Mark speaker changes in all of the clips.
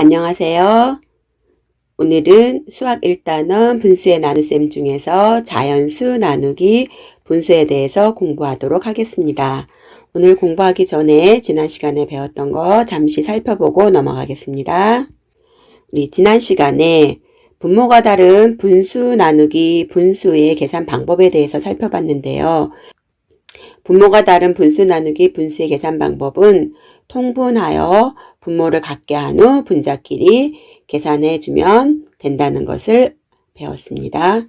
Speaker 1: 안녕하세요. 오늘은 수학 1단원 분수의 나눗셈 중에서 자연수 나누기 분수에 대해서 공부하도록 하겠습니다. 오늘 공부하기 전에 지난 시간에 배웠던 거 잠시 살펴보고 넘어가겠습니다. 우리 지난 시간에 분모가 다른 분수 나누기 분수의 계산 방법에 대해서 살펴봤는데요. 분모가 다른 분수 나누기 분수의 계산 방법은 통분하여 분모를 갖게 한 후 분자끼리 계산해 주면 된다는 것을 배웠습니다.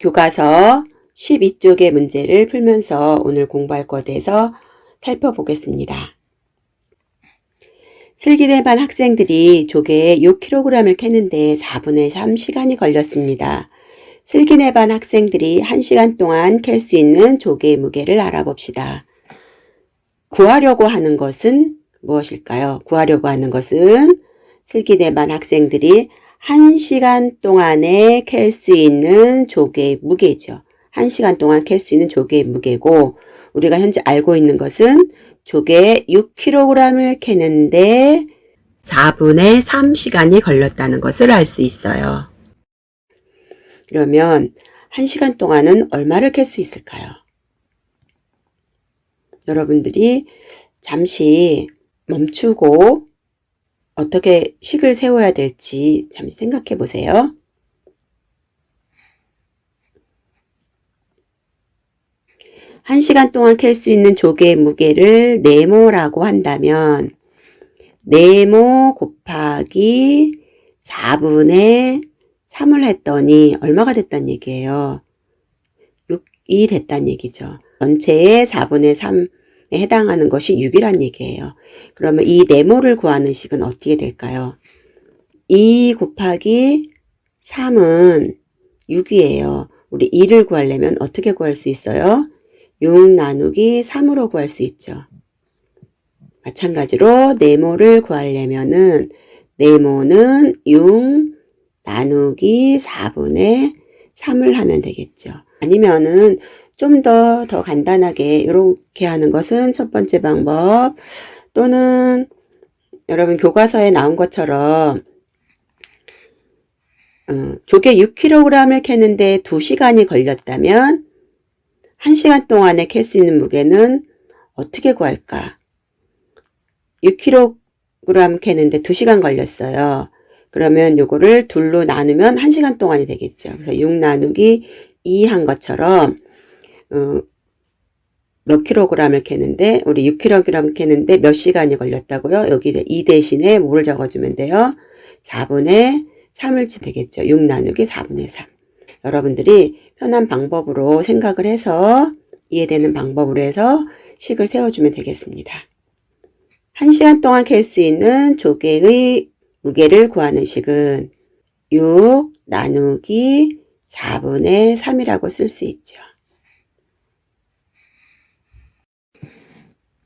Speaker 1: 교과서 12쪽의 문제를 풀면서 오늘 공부할 것에 대해서 살펴보겠습니다. 슬기대 반 학생들이 조개 6kg을 캐는데 4분의 3 시간이 걸렸습니다. 슬기네 반 학생들이 1시간 동안 캘 수 있는 조개의 무게를 알아봅시다. 구하려고 하는 것은 무엇일까요? 구하려고 하는 것은 슬기대반 학생들이 1시간 동안에 캘 수 있는 조개의 무게죠. 1시간 동안 캘 수 있는 조개의 무게고 우리가 현재 알고 있는 것은 조개 6kg을 캐는데 4분의 3시간이 걸렸다는 것을 알 수 있어요. 그러면 1시간 동안은 얼마를 캘 수 있을까요? 여러분들이 잠시 멈추고 어떻게 식을 세워야 될지 잠시 생각해 보세요. 한 시간 동안 캘 수 있는 조개의 무게를 네모라고 한다면 네모 곱하기 4분의 3을 했더니 얼마가 됐단 얘기예요? 6이 됐단 얘기죠. 전체의 4분의 3에 해당하는 것이 6이란 얘기예요. 그러면 이 네모를 구하는 식은 어떻게 될까요? 2 곱하기 3은 6이에요. 우리 2를 구하려면 어떻게 구할 수 있어요? 6 나누기 3으로 구할 수 있죠. 마찬가지로 네모를 구하려면은 네모는 6 나누기 4분의 3을 하면 되겠죠. 아니면은 좀더더 간단하게 이렇게 하는 것은 첫 번째 방법 또는 여러분 교과서에 나온 것처럼 어, 조개 6kg을 캐는데 2시간이 걸렸다면 1시간 동안에 캘 수 있는 무게는 어떻게 구할까? 6kg 캐는데 2시간 걸렸어요. 그러면 요거를 둘로 나누면 1시간 동안이 되겠죠. 그래서 6 나누기 2 한 것처럼 어, 몇 킬로그램을 캐는데 우리 6kg 캐는데 몇 시간이 걸렸다고요? 여기 2 대신에 뭐를 적어주면 돼요? 4분의 3을 치 되겠죠. 6 나누기 4분의 3. 여러분들이 편한 방법으로 생각을 해서 이해되는 방법으로 해서 식을 세워주면 되겠습니다. 1시간 동안 캘 수 있는 조개의 무게를 구하는 식은 6 나누기 4분의 3이라고 쓸 수 있죠.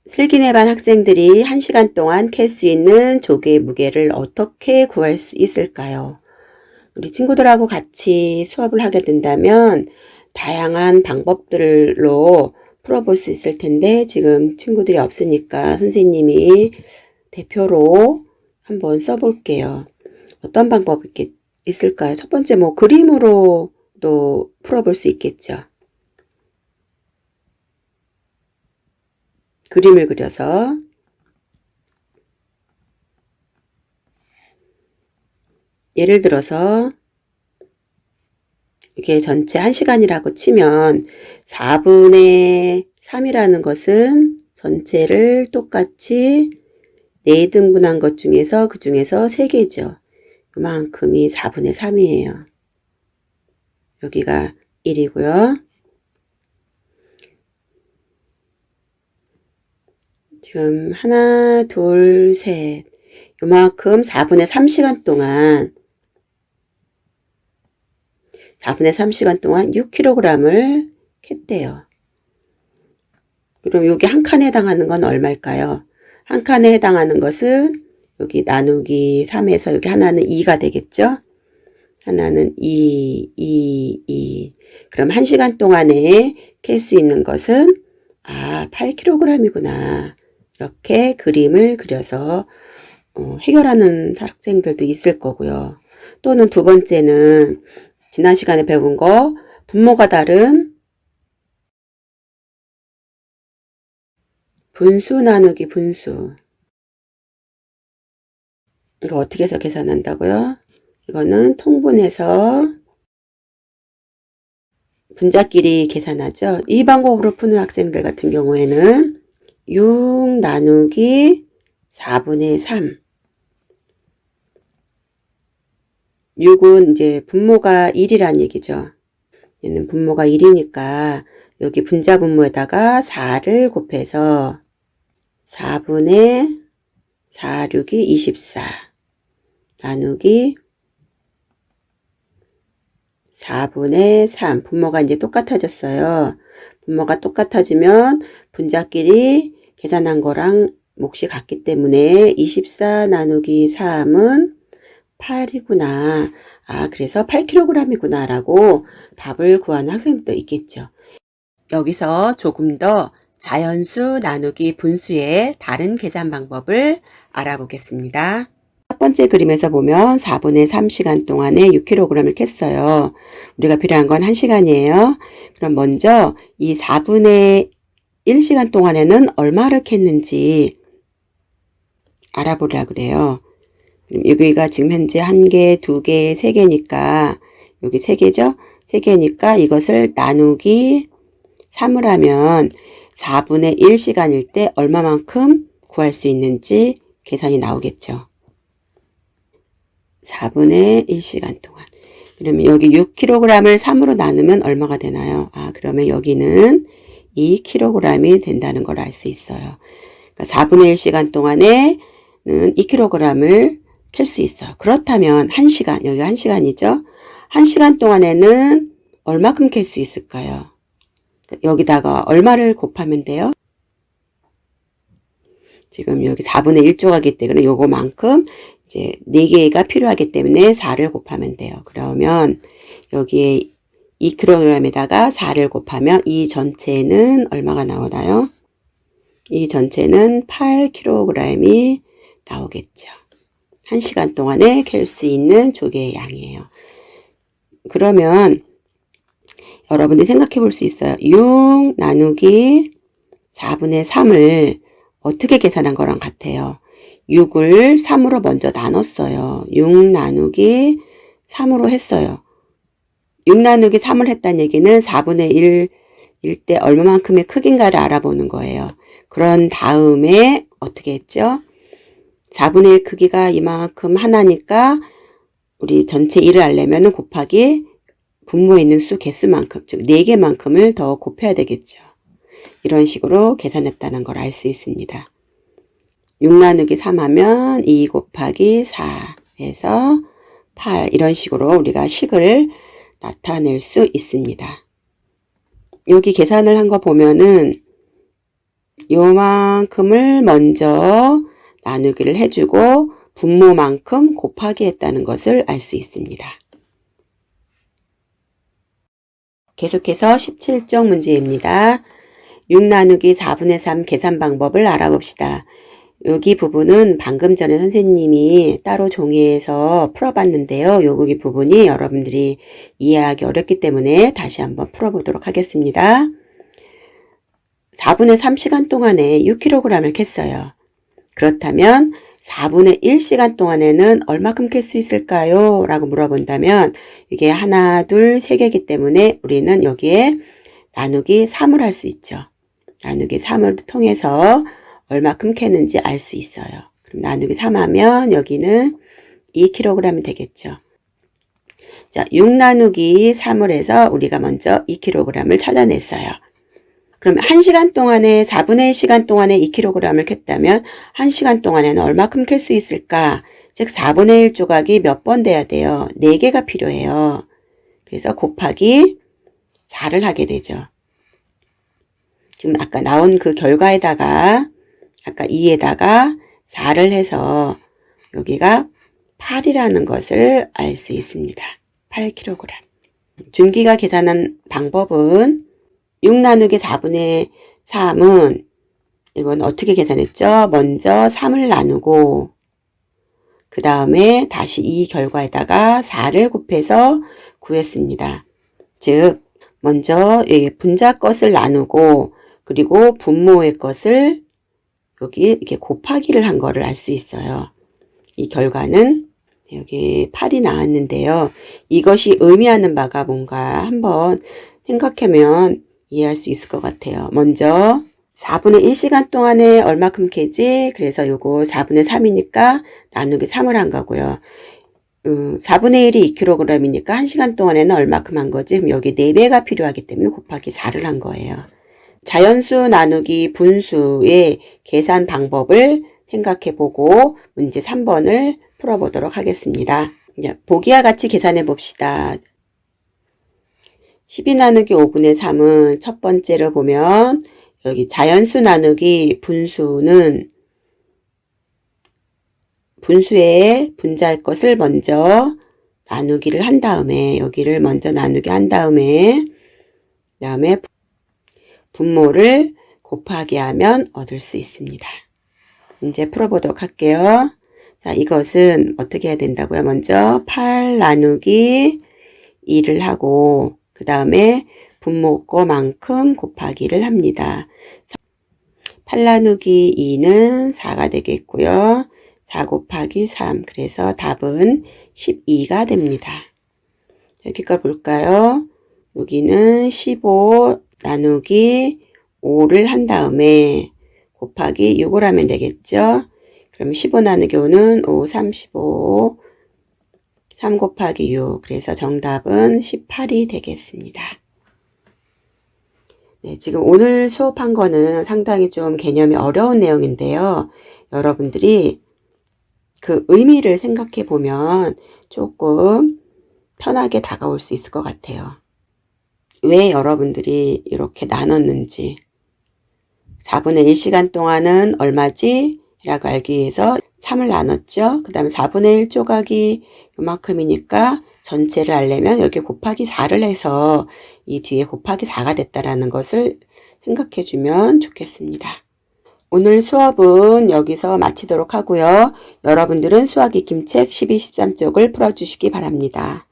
Speaker 1: 슬기네 반 학생들이 1시간 동안 캘 수 있는 조개의 무게를 어떻게 구할 수 있을까요? 우리 친구들하고 같이 수업을 하게 된다면 다양한 방법들로 풀어볼 수 있을 텐데 지금 친구들이 없으니까 선생님이 대표로 한번 써볼게요. 어떤 방법이 있을까요? 첫 번째 뭐 그림으로도 풀어볼 수 있겠죠. 그림을 그려서 예를 들어서 이게 전체 1시간이라고 치면 4분의 3이라는 것은 전체를 똑같이 4등분한 것 중에서 그 중에서 3개죠. 요만큼이 4분의 3이에요. 여기가 1이고요. 지금 하나, 둘, 셋. 요만큼 4분의 3시간 동안 4분의 3시간 동안 6kg을 캤대요. 그럼 여기 한 칸에 해당하는 건 얼마일까요? 한 칸에 해당하는 것은 여기 나누기 3에서 여기 하나는 2가 되겠죠? 하나는 2, 2, 2. 그럼 1시간 동안에 캘 수 있는 것은 아, 8kg이구나. 이렇게 그림을 그려서 어, 해결하는 학생들도 있을 거고요. 또는 두 번째는 지난 시간에 배운 거 분모가 다른 분수 나누기 분수. 이거 어떻게 해서 계산한다고요? 이거는 통분해서 분자끼리 계산하죠. 이 방법으로 푸는 학생들 같은 경우에는 6 나누기 4분의 3. 6은 이제 분모가 1이란 얘기죠. 얘는 분모가 1이니까 여기 분자 분모에다가 4를 곱해서 4분의 4, 6이 24 나누기 4분의 3 분모가 이제 똑같아졌어요. 분모가 똑같아지면 분자끼리 계산한 거랑 몫이 같기 때문에 24 나누기 3은 8이구나. 아, 그래서 8kg이구나 라고 답을 구하는 학생들도 있겠죠. 여기서 조금 더 자연수 나누기 분수의 다른 계산 방법을 알아보겠습니다. 첫 번째 그림에서 보면 4분의 3시간 동안에 6kg을 캤어요. 우리가 필요한 건 1시간이에요. 그럼 먼저 이 4분의 1시간 동안에는 얼마를 캤는지 알아보려 그래요. 여기가 지금 현재 한 개, 두 개, 세 개니까 여기 세 개죠? 세 개니까 이것을 나누기 3을 하면 4분의 1시간일 때 얼마만큼 구할 수 있는지 계산이 나오겠죠. 4분의 1시간 동안. 그러면 여기 6kg을 3으로 나누면 얼마가 되나요? 아, 그러면 여기는 2kg이 된다는 걸 알 수 있어요. 그러니까 4분의 1 시간 동안에는 2kg을 캘 수 있어요. 그렇다면 1시간, 여기가 1시간이죠? 1시간 동안에는 얼마큼 캘 수 있을까요? 여기다가 얼마를 곱하면 돼요? 지금 여기 4분의 1조가기 때문에 요거만큼 이제 4개가 필요하기 때문에 4를 곱하면 돼요. 그러면 여기에 2kg에다가 4를 곱하면 이 전체는 얼마가 나오나요? 이 전체는 8kg이 나오겠죠. 1시간 동안에 캘 수 있는 조개의 양이에요. 그러면 여러분들이 생각해 볼 수 있어요. 6 나누기 4분의 3을 어떻게 계산한 거랑 같아요. 6을 3으로 먼저 나눴어요. 6 나누기 3으로 했어요. 6 나누기 3을 했다는 얘기는 4분의 1일 때 얼마만큼의 크기인가를 알아보는 거예요. 그런 다음에 어떻게 했죠? 4분의 1 크기가 이만큼 하나니까 우리 전체 1을 알려면 곱하기 분모에 있는 수 개수만큼, 즉 4개만큼을 더 곱해야 되겠죠. 이런 식으로 계산했다는 걸 알 수 있습니다. 6 나누기 3 하면 2 곱하기 4에서 8 이런 식으로 우리가 식을 나타낼 수 있습니다. 여기 계산을 한 거 보면은 요만큼을 먼저 나누기를 해주고 분모만큼 곱하기 했다는 것을 알 수 있습니다. 계속해서 17쪽 문제입니다. 6 나누기 4분의 3 계산 방법을 알아봅시다. 여기 부분은 방금 전에 선생님이 따로 종이에서 풀어봤는데요. 여기 부분이 여러분들이 이해하기 어렵기 때문에 다시 한번 풀어보도록 하겠습니다. 4분의 3시간 동안에 6kg을 캤어요. 그렇다면 4분의 1시간 동안에는 얼마큼 캘 수 있을까요? 라고 물어본다면 이게 하나, 둘, 세 개이기 때문에 우리는 여기에 나누기 3을 할 수 있죠. 나누기 3을 통해서 얼마큼 캐는지 알 수 있어요. 그럼 나누기 3 하면 여기는 2kg 되겠죠. 자, 6 나누기 3을 해서 우리가 먼저 2kg을 찾아냈어요. 그러면 1시간 동안에 4분의 1시간 동안에 2kg을 캤다면 1시간 동안에는 얼마큼 캘 수 있을까? 즉 4분의 1 조각이 몇 번 돼야 돼요? 4개가 필요해요. 그래서 곱하기 4를 하게 되죠. 지금 아까 나온 그 결과에다가 아까 2에다가 4를 해서 여기가 8이라는 것을 알 수 있습니다. 8kg. 준기가 계산한 방법은 6 나누기 4분의 3은 이건 어떻게 계산했죠? 먼저 3을 나누고 그 다음에 다시 이 결과에다가 4를 곱해서 구했습니다. 즉, 먼저 이 분자 것을 나누고 그리고 분모의 것을 여기 이렇게 곱하기를 한 거를 알 수 있어요. 이 결과는 여기 8이 나왔는데요. 이것이 의미하는 바가 뭔가 한번 생각하면 이해할 수 있을 것 같아요. 먼저 4분의 1시간 동안에 얼마큼 캐지? 그래서 요거 4분의 3이니까 나누기 3을 한 거고요. 음, 4분의 1이 2kg이니까 1시간 동안에는 얼마큼 한 거지? 그럼 여기 4배가 필요하기 때문에 곱하기 4를 한 거예요. 자연수 나누기 분수의 계산 방법을 생각해 보고 문제 3번을 풀어보도록 하겠습니다. 보기와 같이 계산해 봅시다. 12 나누기 5분의 3은 첫 번째로 보면 여기 자연수 나누기 분수는 분수의 분자일 것을 먼저 나누기를 한 다음에 여기를 먼저 나누기 한 다음에 그 다음에 분모를 곱하기 하면 얻을 수 있습니다. 문제 풀어보도록 할게요. 자, 이것은 어떻게 해야 된다고요? 먼저 8 나누기 2를 하고 그 다음에 분모 거만큼 곱하기를 합니다. 8 나누기 2는 4가 되겠고요. 4 곱하기 3. 그래서 답은 12가 됩니다. 여기 걸 볼까요? 여기는 15 나누기 5를 한 다음에 곱하기 6을 하면 되겠죠? 그럼 15 나누기 5는 5, 35, 3 곱하기 6. 그래서 정답은 18이 되겠습니다. 네, 지금 오늘 수업한 거는 상당히 좀 개념이 어려운 내용인데요. 여러분들이 그 의미를 생각해 보면 조금 편하게 다가올 수 있을 것 같아요. 왜 여러분들이 이렇게 나눴는지 4분의 1시간 동안은 얼마지? 라고 알기 위해서 3을 나눴죠. 그 다음에 4분의 1 조각이 요만큼이니까 전체를 알려면 여기 곱하기 4를 해서 이 뒤에 곱하기 4가 됐다라는 것을 생각해 주면 좋겠습니다. 오늘 수업은 여기서 마치도록 하고요. 여러분들은 수학 익힘책 12, 13쪽을 풀어주시기 바랍니다.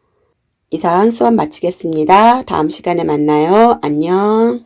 Speaker 1: 이상 수업 마치겠습니다. 다음 시간에 만나요. 안녕.